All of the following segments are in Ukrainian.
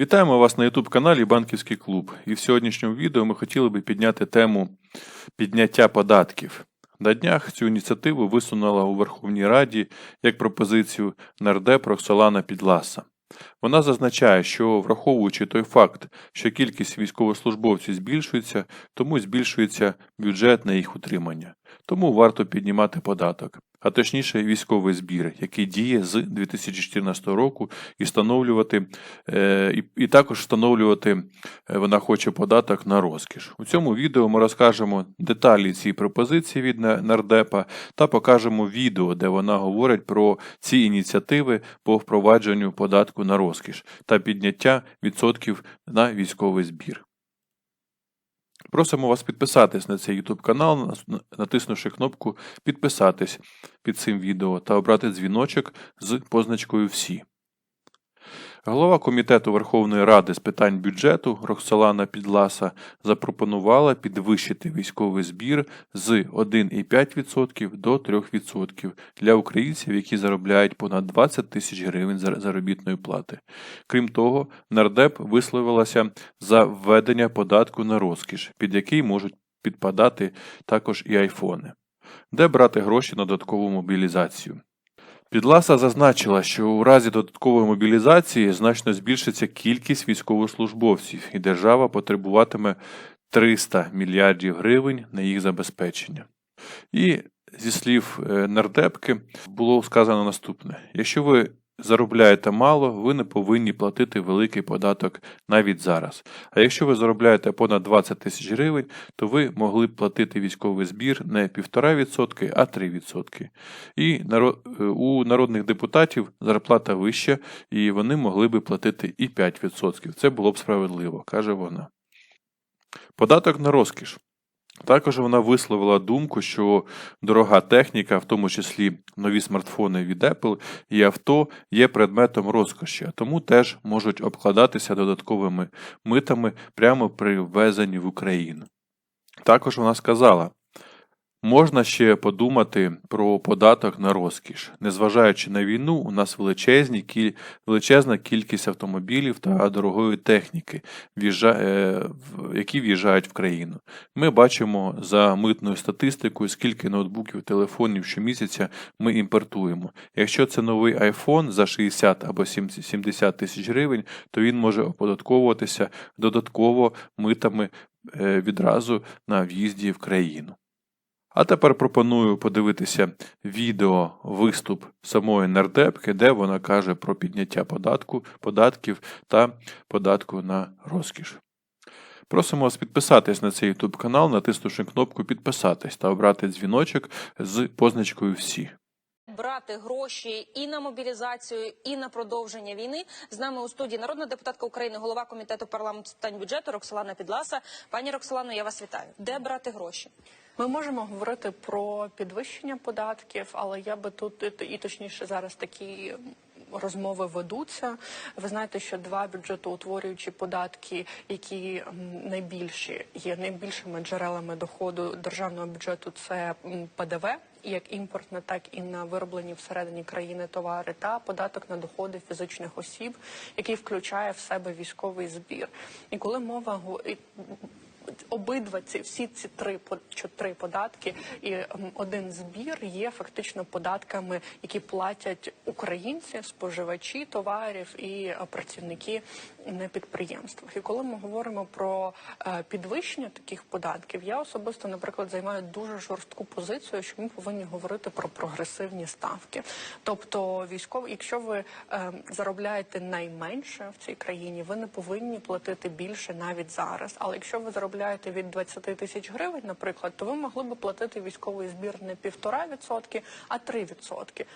Вітаємо вас на youtube каналі Банківський клуб. І в сьогоднішньому відео ми хотіли би підняти тему підняття податків. На днях цю ініціативу висунула у Верховній Раді як пропозицію нардеп Роксолана Підласа. Вона зазначає, що враховуючи той факт, що кількість військовослужбовців збільшується, тому збільшується бюджет на їх утримання. Тому варто піднімати податок, а точніше військовий збір, який діє з 2014 року, і встановлювати е, і, також встановлювати е, вона хоче податок на розкіш. У цьому відео ми розкажемо деталі цієї пропозиції від нардепа та покажемо відео, де вона говорить про ці ініціативи по впровадженню податку на розкіш та підняття відсотків на військовий збір. Просимо вас підписатись на цей YouTube канал, натиснувши кнопку Підписатись під цим відео та обрати дзвіночок з позначкою Всі. Голова Комітету Верховної Ради з питань бюджету Роксолана Підласа запропонувала підвищити військовий збір з 1,5% до 3% для українців, які заробляють понад 20 тисяч гривень заробітної плати. Крім того, нардеп висловилася за введення податку на розкіш, під який можуть підпадати також і айфони. Де брати гроші на додаткову мобілізацію? Підласа зазначила, що у разі додаткової мобілізації значно збільшиться кількість військовослужбовців, і держава потребуватиме 300 мільярдів гривень на їх забезпечення. І зі слів е, нардепки було сказано наступне: якщо ви заробляєте мало, ви не повинні платити великий податок навіть зараз. А якщо ви заробляєте понад 20 тисяч гривень, то ви могли б платити військовий збір не 1,5%, а 3%. І е, у народних депутатів зарплата вища, і вони могли би платити і 5%. Це було б справедливо, каже вона. Податок на розкіш. Також вона висловила думку, що дорога техніка, в тому числі нові смартфони від Apple і авто, є предметом розкоші, а тому теж можуть обкладатися додатковими митами прямо при ввезенні в Україну. Також вона сказала, можна ще подумати про податок на розкіш. Незважаючи на війну, у нас величезні, кіль- величезна кількість автомобілів та дорогої техніки, е, які в'їжджають в країну. Ми бачимо за митною статистикою, скільки ноутбуків, телефонів щомісяця ми імпортуємо. Якщо це новий iPhone за 60 або 70 70 тисяч гривень, то він може оподатковуватися додатково митами е, відразу на в'їзді в країну. А тепер пропоную подивитися відео виступ самої нардепки, де вона каже про підняття податку, податків та податку на розкіш. Просимо вас підписатись на цей YouTube канал, натиснувши кнопку Підписатись та обрати дзвіночок з позначкою Всі. брати гроші і на мобілізацію, і на продовження війни. З нами у студії народна депутатка України, голова комітету парламенту з питань бюджету Роксолана Підласа. Пані Роксолано, я вас вітаю. Де брати гроші? Ми можемо говорити про підвищення податків, але я би тут і- точніше зараз такі розмови ведуться. Ви знаєте, що два бюджетоутворюючі податки, які найбільші є найбільшими джерелами доходу державного бюджету, це ПДВ. Як імпортне, так і на вироблені всередині країни товари, та податок на доходи фізичних осіб, який включає в себе військовий збір. І коли мова обидва ці всі ці три по- податки і ем, один збір є фактично податками, які платять українці, споживачі товарів і е, працівники на підприємствах. І коли ми говоримо про е, підвищення таких податків, я особисто, наприклад, займаю дуже жорстку позицію, що ми повинні говорити про прогресивні ставки. Тобто, військові, якщо ви е, заробляєте найменше в цій країні, ви не повинні платити більше навіть зараз. Але якщо ви заробляєте від 20 тисяч гривень, наприклад, то ви могли би платити військовий збір не півтора відсотки, а три відсотки.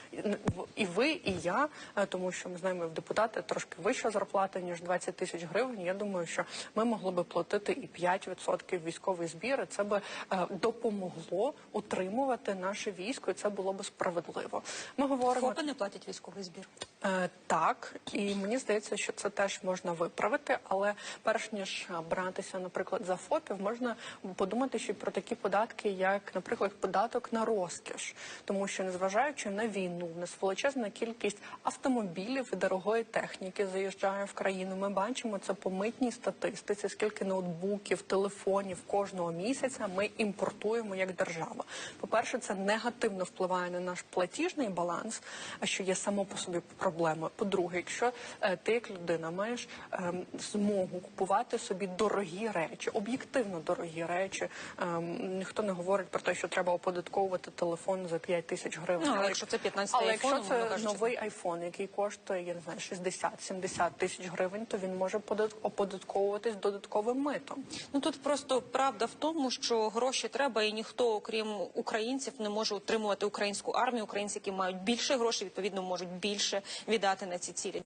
І ви, і я, е, тому що ми знаємо, в депутати трошки вища зарплата ніж 20 тисяч гривень. Я думаю, що ми могли би платити і 5% військовий збір. і Це би е, допомогло утримувати наше військо, і це було би справедливо. Ми говоримо ФОПи не платять військовий збір. Е, Так, і мені здається, що це теж можна виправити, але перш ніж братися, наприклад, за ФОП, ФОПів, можна подумати ще про такі податки, як, наприклад, податок на розкіш, тому що незважаючи на війну, в нас величезна кількість автомобілів і дорогої техніки заїжджає в країну. Ми бачимо це по митній статистиці, скільки ноутбуків, телефонів кожного місяця ми імпортуємо як держава. По перше, це негативно впливає на наш платіжний баланс, що є само по собі проблемою. По-друге, якщо е, ти як людина маєш ем, змогу купувати собі дорогі речі, об'єктивно дорогі речі, ем, ніхто не говорить про те, що треба оподатковувати телефон за 5 тисяч гривень. Ну, але якщо це 15-й але айфон, якщо це кажучи. новий айфон, який коштує, я не знаю, 60-70 тисяч гривень, то він може подат- оподатковуватись додатковим митом. Ну тут просто правда в тому, що гроші треба, і ніхто, окрім українців, не може утримувати українську армію. Українці, які мають більше грошей, відповідно можуть більше віддати на ці цілі.